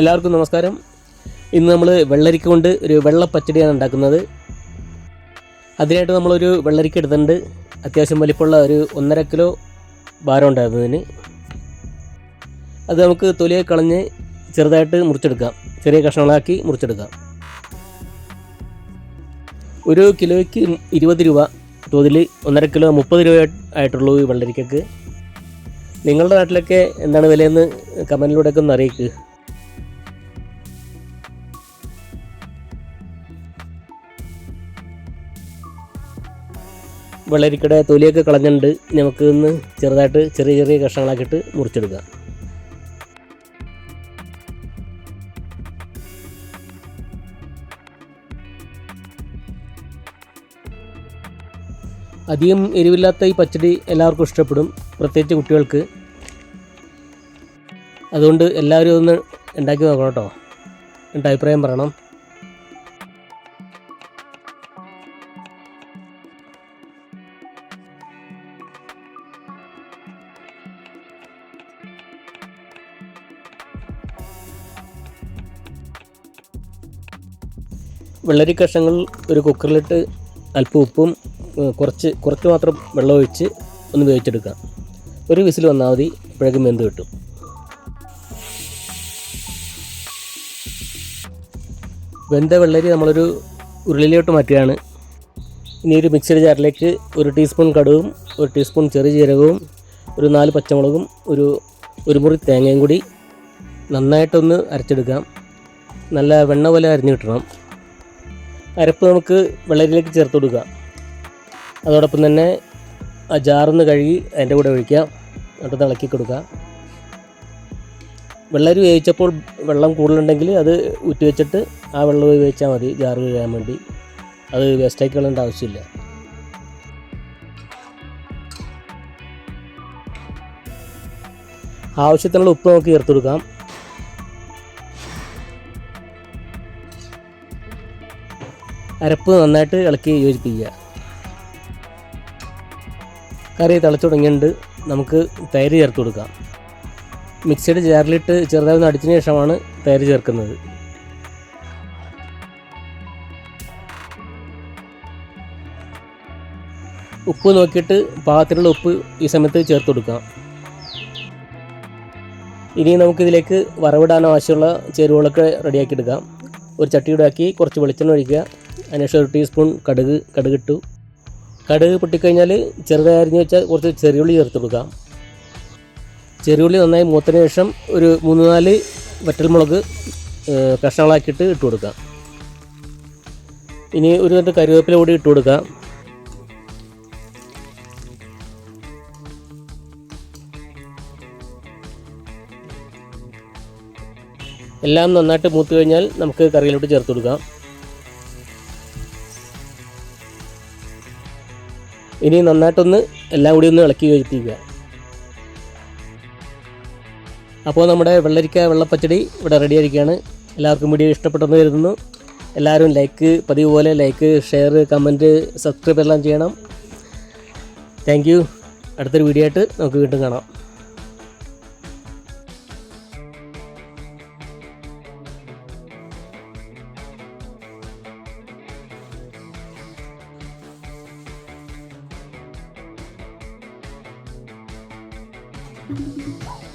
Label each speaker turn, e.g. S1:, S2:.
S1: എല്ലാവർക്കും നമസ്കാരം. ഇന്ന് നമ്മൾ വെള്ളരിക്ക കൊണ്ട് ഒരു വെള്ള പച്ചടിയാണ് ഉണ്ടാക്കുന്നത്. അതിനായിട്ട് നമ്മളൊരു വെള്ളരിക്ക എടുത്തിട്ടുണ്ട്. അത്യാവശ്യം വലിപ്പമുള്ള ഒരു ഒന്നര കിലോ ഭാരം ഉണ്ടായിരുന്നതിന് അത് നമുക്ക് തൊലിയെ കളഞ്ഞ് ചെറുതായിട്ട് മുറിച്ചെടുക്കാം. ചെറിയ കഷ്ണങ്ങളാക്കി മുറിച്ചെടുക്കാം. ഒരു കിലോയ്ക്ക് ഇരുപത് രൂപ. തോതിൽ ഒന്നര കിലോ മുപ്പത് രൂപ ആയിട്ടുള്ളൂ ഈ വെള്ളരിക്കക്ക്. നിങ്ങളുടെ നാട്ടിലൊക്കെ എന്താണ് വിലയെന്ന് കമന്റിലൂടെയൊക്കെ ഒന്ന് അറിയിക്കുക വെള്ളരിക്കയുടെ തൊലിയൊക്കെ കളഞ്ഞിട്ടുണ്ട്. നമുക്ക് ഇന്ന് ചെറുതായിട്ട് ചെറിയ ചെറിയ കഷ്ണങ്ങളാക്കിയിട്ട് മുറിച്ചെടുക്കാം. അധികം എരിവില്ലാത്ത ഈ പച്ചടി എല്ലാവർക്കും ഇഷ്ടപ്പെടും. പ്രത്യേകിച്ച് കുട്ടികൾക്ക്. അതുകൊണ്ട് എല്ലാവരും ഒന്ന് ഉണ്ടാക്കി നോക്കണം കേട്ടോ. എന്റെ അഭിപ്രായം പറയണം. വെള്ളരി കഷ്ണങ്ങൾ ഒരു കുക്കറിലിട്ട് അല്പം ഉപ്പും കുറച്ച് കുറച്ച് മാത്രം വെള്ളം ഒഴിച്ച് ഒന്ന് വേവിച്ചെടുക്കാം ഒരു വിസിൽ വന്നാൽ മതി അപ്പോഴേക്കും വെന്ത് കിട്ടും. വെന്ത വെള്ളരി നമ്മളൊരു ഉരുളിയിലോട്ട് മാറ്റുകയാണ്. ഇനി ഒരു മിക്സഡ് ജാറിലേക്ക് ഒരു ടീസ്പൂൺ കടുവും ഒരു ടീസ്പൂൺ ചെറിയ ജീരകവും ഒരു നാല് പച്ചമുളകും ഒരു ഒരു മുറി തേങ്ങയും കൂടി നന്നായിട്ടൊന്ന് അരച്ചെടുക്കാം. നല്ല വെണ്ണ പോലെ അരിഞ്ഞു കിട്ടണം. അരപ്പ് നമുക്ക് വെള്ളരിയിലേക്ക് ചേർത്ത് കൊടുക്കുക. അതോടൊപ്പം തന്നെ ആ ജാറൊന്ന് കഴുകി അതിന്റെ കൂടെ ഒഴിക്കാം എന്നിട്ട് ഇളക്കി കൊടുക്കുക. വെള്ളരി വേവിച്ചപ്പോൾ വെള്ളം കൂടുതലുണ്ടെങ്കിൽ അത് ഊറ്റി വെച്ചിട്ട് ആ വെള്ളം ഉപയോഗിച്ചാൽ മതി ജാറ് കഴുകാൻ വേണ്ടി. അത് വേസ്റ്റാക്കി കളയേണ്ട ആവശ്യമില്ല. ആവശ്യത്തിനുള്ള ഉപ്പ് നമുക്ക് ചേർത്ത് കൊടുക്കാം. അരപ്പ് നന്നായിട്ട് ഇളക്കി യോജിപ്പിക്കുക. കറി തിളച്ചു തുടങ്ങിയിട്ടുണ്ട്. നമുക്ക് തൈര് ചേർത്ത് കൊടുക്കാം. മിക്സിയുടെ ജാറിലിട്ട് ചെറുതായി ഒന്ന് അടിച്ചതിന് ശേഷമാണ് തൈര് ചേർക്കുന്നത്. ഉപ്പ് നോക്കിയിട്ട് പാകത്തിനുള്ള ഉപ്പ് ഈ സമയത്ത് ചേർത്ത് കൊടുക്കാം. ഇനി നമുക്കിതിലേക്ക് വറവിടാൻ ആവശ്യമുള്ള ചേരുവകളൊക്കെ റെഡിയാക്കി എടുക്കാം. ഒരു ചട്ടിയുടെ ആക്കി കുറച്ച് വെളിച്ചെണ്ണ ഒഴിക്കുക. അതിനുശേഷം ഒരു ടീസ്പൂൺ കടുക് കടുകിട്ടു. കടുക് പൊട്ടിക്കഴിഞ്ഞാൽ ചെറുതായി അരിഞ്ഞ് വെച്ചാൽ കുറച്ച് ചെറിയുള്ളി ചേർത്ത് കൊടുക്കാം. ചെറിയുള്ളി നന്നായി മൂത്തതിന് ശേഷം ഒരു മൂന്ന് നാല് വറ്റൽമുളക് കഷ്ണങ്ങളാക്കിയിട്ട് ഇട്ട് കൊടുക്കാം. ഇനി ഒരു രണ്ട് കറിവേപ്പില കൂടി ഇട്ട് കൊടുക്കാം. എല്ലാം നന്നായിട്ട് മൂത്ത് കഴിഞ്ഞാൽ നമുക്ക് കറിയിലോട്ട് ചേർത്ത് കൊടുക്കാം. ഇനി നന്നായിട്ടൊന്ന് എല്ലാം കൂടി ഒന്ന് ഇളക്കി കഴിപ്പിക്കുക അപ്പോൾ നമ്മുടെ വെള്ളരിക്ക വെള്ളപ്പച്ചടി ഇവിടെ റെഡി ആയിരിക്കുകയാണ്. എല്ലാവർക്കും വീഡിയോ ഇഷ്ടപ്പെട്ടെന്ന് കരുതുന്നു. എല്ലാവരും ലൈക്ക് പതിവ് പോലെ ലൈക്ക് ഷെയർ കമന്റ് സബ്സ്ക്രൈബ് എല്ലാം ചെയ്യണം. താങ്ക് യു അടുത്തൊരു വീഡിയോ ആയിട്ട് നമുക്ക് വീണ്ടും കാണാം.
S2: Thank you.